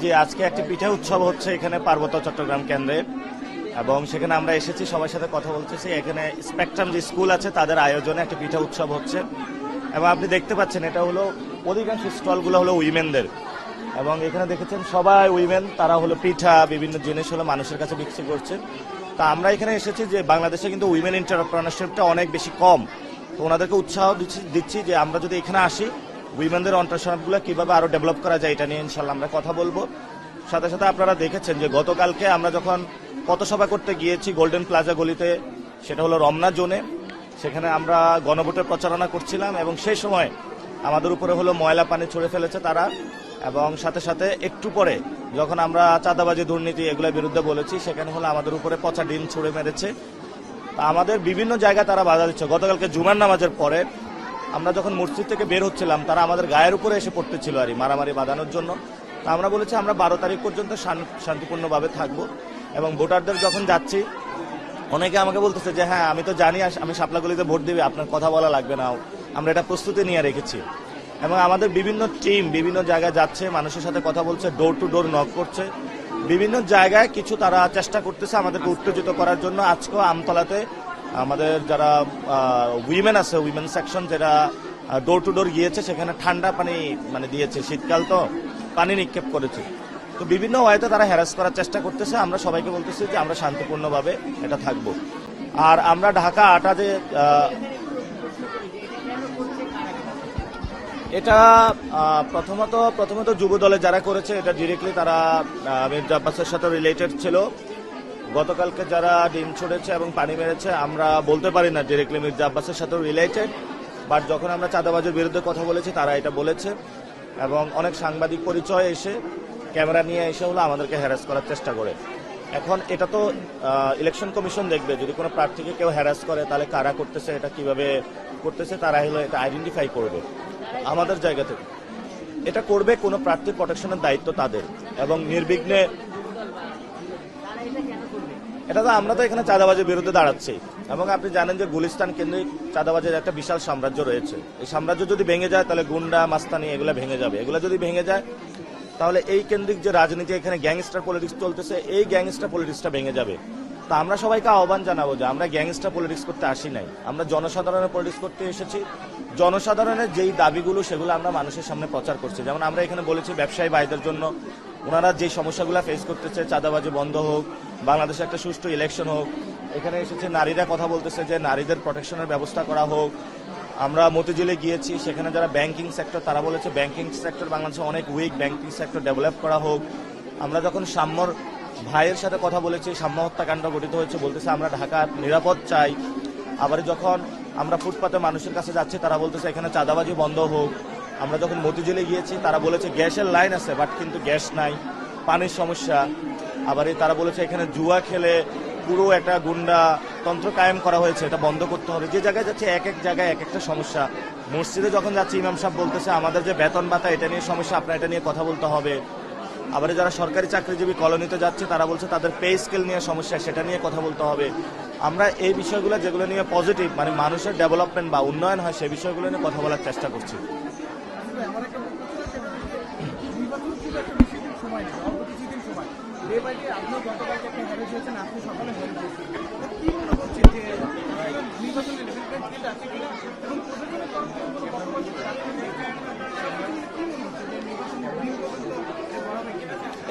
যে আজকে একটি পিঠা উৎসব হচ্ছে এখানে পার্বত্য চট্টগ্রাম কেন্দ্রে। এবং সেখানে আমরা এসেছি সবার সাথে কথা বলতেছি। এখানে স্পেকট্রাম যে স্কুল আছে, তাদের আয়োজনে একটা পিঠা উৎসব হচ্ছে। এবং আপনি দেখতে পাচ্ছেন, এটা হলো অধিকাংশ স্টলগুলো হলো উইমেনদের। এবং এখানে দেখেছেন সবাই উইমেন, তারা হলো পিঠা, বিভিন্ন জিনিস হলো মানুষের কাছে বিক্রি করছে। তা আমরা এখানে এসেছি যে বাংলাদেশে কিন্তু উইমেন এন্টারপ্রেনারশিপটা অনেক বেশি কম। তো ওনাদেরকে উৎসাহ দিচ্ছি দিচ্ছি যে আমরা যদি এখানে আসি উইমেনদের অন্টারপ্রেনারগুলো কীভাবে আরও ডেভেলপ করা যায় এটা নিয়ে ইনশাল্লাহ আমরা কথা বলব। সাথে সাথে আপনারা দেখেছেন যে গতকালকে আমরা যখন পথসভা করতে গিয়েছি গোল্ডেন প্লাজা গলিতে, সেটা হলো রমনা জোনে, সেখানে আমরা গণভোটের প্রচারণা করছিলাম এবং সেই সময় আমাদের উপরে হলো ময়লা পানি ছুড়ে ফেলেছে তারা এবং সাথে সাথে একটু পরে যখন আমরা চাঁদাবাজি দুর্নীতি এগুলোর বিরুদ্ধে বলেছি, সেখানে হলো আমাদের উপরে পচা ডিম ছুড়ে মেরেছে। আমাদের বিভিন্ন জায়গায় তারা বাধা দিচ্ছে। গতকালকে জুমার নামাজের পরে আমরা যখন মসজিদ থেকে বের হচ্ছিলাম তারা আমাদের গায়ের উপরে এসে পড়তেছিল আর মারামারি বাঁধানোর জন্য। তা আমরা বলেছি আমরা বারো তারিখ পর্যন্ত শান- শান্তিপূর্ণভাবে থাকব। এবং ভোটারদের যখন যাচ্ছি অনেকে আমাকে বলতেছে যে হ্যাঁ আমি তো জানি আমি শাপলাগুলিতে ভোট দিবি আপনার কথা বলা লাগবে না। আমরা এটা প্রস্তুতি নিয়ে রেখেছি। এবং আমাদের বিভিন্ন টিম বিভিন্ন জায়গায় যাচ্ছে মানুষের সাথে কথা বলছে ডোর টু ডোর নক করছে। বিভিন্ন জায়গায় কিছু তারা চেষ্টা করতেছে আমাদেরকে উত্তেজিত করার জন্য। আজকেও আমতলাতে আমাদের যারা উইমেন আছে উইমেন সেকশন যারা ডোর টু ডোর গিয়েছে, সেখানে ঠান্ডা পানি মানে দিয়েছে। শীতকাল তো পানি নিক্ষেপ করেছে। তো বিভিন্ন ওয়েতে তারা হ্যারাস করার চেষ্টা করতেছে। আমরা সবাইকে বলতেছি যে আমরা শান্তিপূর্ণভাবে এটা থাকব। আর আমরা ঢাকা আটা যে এটা প্রথমত প্রথমত যুব দলে যারা করেছে, এটা ডিরেক্টলি তারা মির্জা আব্বাসের সাথে রিলেটেড ছিল। গতকালকে যারা ডিম ছড়েছে এবং পানি মেরেছে, আমরা বলতে পারি না ডিরেক্টলি মির্জা আব্বাসের সাথেও রিলেটেড বাট যখন আমরা চাঁদাবাজের বিরুদ্ধে কথা বলেছি, তারা এটা বলেছে। এবং অনেক সাংবাদিক পরিচয় এসে ক্যামেরা নিয়ে এসে হলো আমাদেরকে হ্যারাস করার চেষ্টা করে। এখন এটা তো ইলেকশন কমিশন দেখবে, যদি কোনো প্রার্থীকে কেউ হ্যারাস করে, তাহলে কারা করতেছে, এটা কীভাবে করতেছে, তারা হলো এটা আইডেন্টিফাই করবে। আমাদের জায়গা থেকে। এটা করবে কোনো প্রার্থীর প্রোটেকশনের দায়িত্ব তাদের। এবং নির্বিঘ্নে এটা তো আমরা তো এখানে চাঁদাবাজের বিরুদ্ধে দাঁড়াচ্ছি। এবং আপনি জানেন যে গুলিস্তান কেন্দ্রিক চাঁদাবাজের একটা বিশাল সাম্রাজ্য রয়েছে। এই সাম্রাজ্য যদি ভেঙে যায়, তাহলে গুন্ডা, মাস্তানি এগুলো ভেঙে যাবে। এগুলো যদি ভেঙে যায়, তাহলে এই কেন্দ্রিক যে রাজনীতি, এখানে গ্যাংস্টার পলিটিক্স চলতেছে, এই গ্যাংস্টার পলিটিক্সটা ভেঙে যাবে। তা আমরা সবাইকে আহ্বান জানাব যে আমরা গ্যাংস্টার পলিটিক্স করতে আসি নাই। আমরা জনসাধারণের পলিটিক্স করতে এসেছি। জনসাধারণের যেই দাবিগুলো, সেগুলো আমরা মানুষের সামনে প্রচার করছি। যেমন আমরা এখানে বলেছি ব্যবসায়ী ভাইদের জন্য ওনারা যে সমস্যাগুলো ফেস করতেছে, চাঁদাবাজি বন্ধ হোক, বাংলাদেশে একটা সুষ্ঠু ইলেকশন হোক, এখানে এসেছে নারীরা কথা বলতেছে যে নারীদের প্রোটেকশনের ব্যবস্থা করা হোক। আমরা মতিঝিলে গিয়েছি, সেখানে যারা ব্যাংকিং সেক্টর তারা বলেছে ব্যাংকিং সেক্টর বাংলাদেশে অনেক উইক ব্যাংকিং সেক্টর ডেভেলপ করা হোক। আমরা যখন সাম্যর ভাইয়ের সাথে কথা বলেছি, সাম্য হত্যাকাণ্ড গঠিত হয়েছে, বলতেছে আমরা ঢাকার নিরাপদ চাই। আবার যখন আমরা ফুটপাতে মানুষের কাছে যাচ্ছি, তারা বলতেছে এখানে চাঁদাবাজি বন্ধ হোক। আমরা যখন মতিঝিলে গিয়েছি, তারা বলেছে গ্যাসের লাইন আছে বাট কিন্তু গ্যাস নাই, পানির সমস্যা। আবার তারা বলেছে এখানে জুয়া খেলে পুরো একটা গুন্ডা তন্ত্র কায়েম করা হয়েছে, এটা বন্ধ করতে হবে। যে জায়গায় যাচ্ছে, এক এক জায়গায় এক একটা সমস্যা। মসজিদে যখন যাচ্ছে, ইমাম সাহেব বলতেছে, আমাদের যে বেতন ভাতা, এটা নিয়ে সমস্যা, আপনার এটা নিয়ে কথা বলতে হবে। আবার যারা সরকারি চাকরিজীবী কলোনিতে যাচ্ছে, তারা বলছে তাদের পে স্কেল নিয়ে সমস্যা, সেটা নিয়ে কথা বলতে হবে। আমরা এই বিষয়গুলো, যেগুলো নিয়ে পজিটিভ মানে মানুষের ডেভেলপমেন্ট বা উন্নয়ন হয় সেই বিষয়গুলো নিয়ে কথা বলার চেষ্টা করছি আমার একটা বক্তব্য হচ্ছে দেখেন, নির্বাচন শুধু একটা বেশি দিন সময় নেই অল্প কিছুদিন সময় ডে বাই ডে আপনি গতকালকে হ্যারেস হয়েছেন, আপনি সকালে হ্যারেস হয়েছেন কি মনে হচ্ছে যে নির্বাচনের?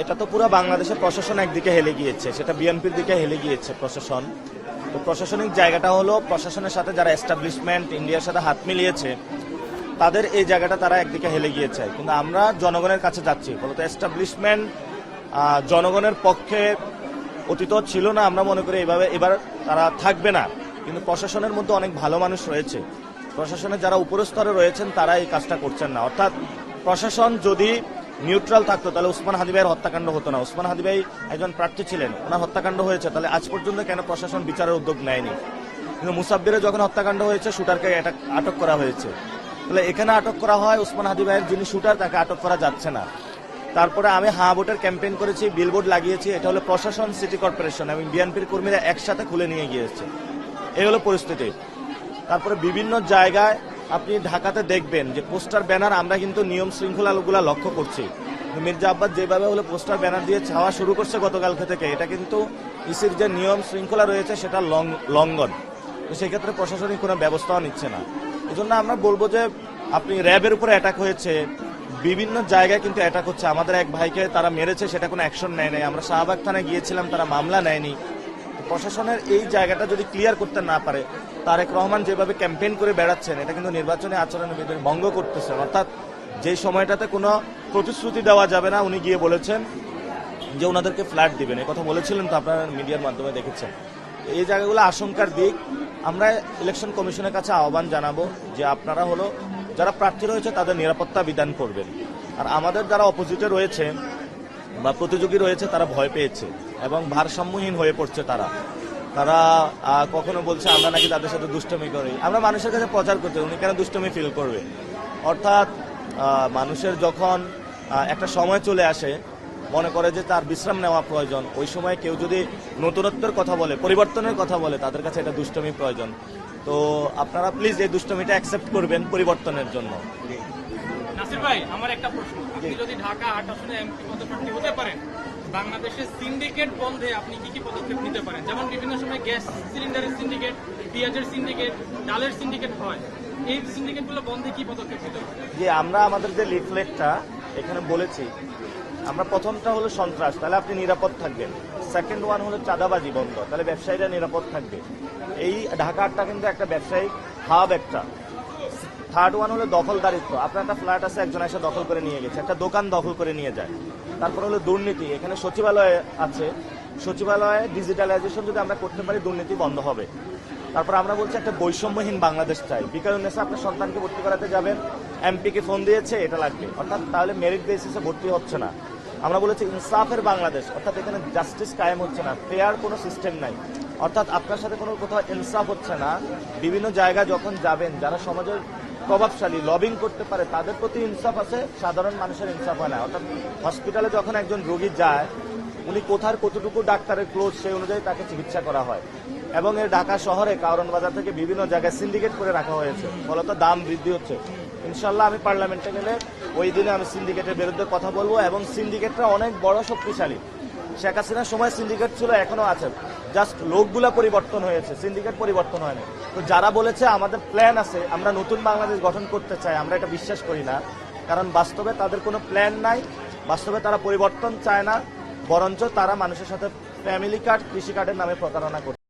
এটা তো পুরো বাংলাদেশের প্রশাসন একদিকে হেলে গিয়েছে, সেটা বিএনপির দিকে হেলে গিয়েছে প্রশাসন তো প্রশাসনিক জায়গাটা হলো, প্রশাসনের সাথে যারা এস্টাবলিশমেন্ট ইন্ডিয়ার সাথে হাত মিলিয়েছে তাদের এই জায়গাটা তারা একদিকে হেলে গিয়েছে। কিন্তু আমরা জনগণের কাছে যাচ্ছি। ফলত এস্টাবলিশমেন্ট জনগণের পক্ষে অতীত ছিল না, আমরা মনে করি এভাবে এবার তারা থাকবে না। কিন্তু প্রশাসনের মধ্যে অনেক ভালো মানুষ রয়েছে। প্রশাসনের যারা উপরের স্তরে রয়েছেন, তারা এই কাজটা করছেন না। অর্থাৎ প্রশাসন যদি নিউট্রাল থাকতো, তাহলে উসমান হাদি ভাইয়ের হত্যাকাণ্ড হতো না। উসমান হাদি ভাই একজন প্রার্থী ছিলেন, ওনার হত্যাকাণ্ড হয়েছে। তাহলে আজ পর্যন্ত কেন প্রশাসন বিচারের উদ্যোগ নেয়নি? কিন্তু মুসাব্বিরের যখন হত্যাকাণ্ড হয়েছে, শুটারকে আটক করা হয়েছে। তাহলে এখানে আটক করা হয় উসমান হাদি ভাইয়ের যিনি শুটার, তাকে আটক করা যাচ্ছে না। তারপরে আমি হা ভোটের ক্যাম্পেইন করেছি, বিলবোর্ড লাগিয়েছি, এটা হলো প্রশাসন, সিটি কর্পোরেশন এবং বিএনপির কর্মীরা একসাথে খুলে নিয়ে গিয়েছে। এই হলো পরিস্থিতি। তারপরে বিভিন্ন জায়গায় আপনি ঢাকাতে দেখবেন যে পোস্টার, ব্যানার আমরা কিন্তু নিয়ম শৃঙ্খলাগুলো লক্ষ্য করছি। মির্জা আব্বাস যেভাবে হলো পোস্টার, ব্যানার দিয়ে ছাওয়া শুরু করছে গতকালকে থেকে, এটা কিন্তু ইসির যে নিয়ম শৃঙ্খলা রয়েছে সেটা লঙ্ঘন। তো সেক্ষেত্রে প্রশাসনিক কোনো ব্যবস্থাও নিচ্ছে না। এই জন্য আমরা বলব যে আপনি র্যাবের উপরে অ্যাটাক হয়েছে, বিভিন্ন জায়গায় কিন্তু অ্যাটাক হচ্ছে। আমাদের এক ভাইকে তারা মেরেছে, সেটা কোনো অ্যাকশন নেয় নাই। আমরা শাহবাগ থানায় গিয়েছিলাম, তারা মামলা নেয়নি। প্রশাসনের এই জায়গাটা যদি ক্লিয়ার করতে না পারে, তারেক রহমান যেভাবে ক্যাম্পেইন করে বেড়াচ্ছেন, এটা কিন্তু নির্বাচনী আচরণের বিধি ভঙ্গ করতেছেন অর্থাৎ যে সময়টাতে কোনো প্রতিশ্রুতি দেওয়া যাবে না, উনি গিয়ে বলেছেন যে ওনাদেরকে ফ্ল্যাট দিবেন। এই কথা বলেছিলেন তো আপনারা মিডিয়ার মাধ্যমে দেখেছেন। এই জায়গাগুলো আশঙ্কার দিক। আমরা ইলেকশন কমিশনের কাছে আহ্বান জানাব যে আপনারা হলো যারা প্রার্থী রয়েছে, তাদের নিরাপত্তা বিধান করবেন। আর আমাদের যারা অপোজিটে রয়েছে বা প্রতিযোগী রয়েছে, তারা ভয় পেয়েছে এবং ভারসাম্যহীন হয়ে পড়ছে তারা। তারা কখনো বলছে, আমরা নাকি তাদের সাথে দুষ্টমি করি। আমরা মানুষের কাছে প্রচার করতে উনি কেন দুষ্টমি ফিল করবে? অর্থাৎ মানুষের যখন একটা সময় চলে আসে, মনে করে যে তার বিশ্রাম নেওয়া প্রয়োজন। ওই সময় কেউ যদি নতুনত্বের কথা বলে, পরিবর্তনের কথা বলে, তাদের কাছে এটা দুষ্টমি প্রয়োজন। তো আপনারা প্লিজ এই দুষ্টমিটা অ্যাকসেপ্ট করবেন পরিবর্তনের জন্য। নাসির ভাই আমার একটা প্রশ্ন। আপনি যদি ঢাকা আট আসনে এমপি পদপ্রার্থী হতে পারেন বাংলাদেশের সিন্ডিকেট বন্ধে আপনি কি কি পদক্ষেপ নিতে পারেন? যেমন বিভিন্ন সময় গ্যাস সিলিন্ডারের সিন্ডিকেট পেঁয়াজের সিন্ডিকেট ডালের সিন্ডিকেট হয়। এই সিন্ডিকেটগুলো বন্ধে কি পদক্ষেপ নিতে যে আমরা আমাদের যে লিফলেটটা এখানে বলেছি আমরা প্রথমটা হলো সন্ত্রাস, তাহলে আপনি নিরাপদ থাকবেন। সেকেন্ড ওয়ান হলো চাঁদাবাজি বন্ধ, তাহলে ব্যবসায়ীরা নিরাপদ থাকবে। এই ঢাকাটা কিন্তু একটা ব্যবসায়িক হাব একটা। থার্ড ওয়ান হলো দখলদারিত্ব, আপনার একটা ফ্ল্যাট আছে, একজন এসে দখল করে নিয়ে গেছে, একটা দোকান দখল করে নিয়ে যায়। তারপর হলো দুর্নীতি, এখানে সচিবালয় আছে। সচিবালয়ে ডিজিটালাইজেশন যদি আমরা করতে পারি, দুর্নীতি বন্ধ হবে। তারপর আমরা বলছি একটা বৈষম্যহীন বাংলাদেশ চাই। বিকারুন্নেসা আপনার সন্তানকে ভর্তি করাতে যাবেন এমপিকে ফোন দিয়েছে, এটা লাগবে। অর্থাৎ তাহলে মেরিট বেসিসে ভর্তি হচ্ছে না। আমরা বলেছি ইনসাফের বাংলাদেশ, অর্থাৎ এখানে জাস্টিস কায়েম হচ্ছে না ফেয়ার কোনো সিস্টেম নাই। অর্থাৎ আপনার সাথে কোনো কোথাও ইনসাফ হচ্ছে না। বিভিন্ন জায়গা যখন যাবেন, যারা সমাজের প্রভাবশালী লবিং করতে পারে, তাদের প্রতি ইনসাফ আছে, সাধারণ মানুষের ইনসাফ হয় না। অর্থাৎ হসপিটালে যখন একজন রোগী যায়, উনি কোথার কতটুকু ডাক্তারের ক্লোজ সেই অনুযায়ী তাকে চিকিৎসা করা হয়। এবং এর ঢাকা শহরে, কারণ বাজার থেকে বিভিন্ন জায়গায় সিন্ডিকেট করে রাখা হয়েছে। ফলত দাম বৃদ্ধি হচ্ছে। ইনশাল্লাহ আমি পার্লামেন্টে গেলে ওই দিনে আমি সিন্ডিকেটের বিরুদ্ধে কথা বলব এবং সিন্ডিকেটটা অনেক বড় শক্তিশালী। শেখ হাসিনার সময় সিন্ডিকেট ছিল এখনও আছে। জাস্ট লোকগুলা পরিবর্তন হয়েছে, সিন্ডিকেট পরিবর্তন হয়নি। তো যারা বলেছে আমাদের প্ল্যান আছে, আমরা নতুন বাংলাদেশ গঠন করতে চাই, আমরা এটা বিশ্বাস করি না। কারণ বাস্তবে তাদের কোনো প্ল্যান নাই, বাস্তবে তারা পরিবর্তন চায় না, বরঞ্চ তারা মানুষের সাথে ফ্যামিলি কার্ড কৃষি কার্ডের নামে প্রতারণা করছে।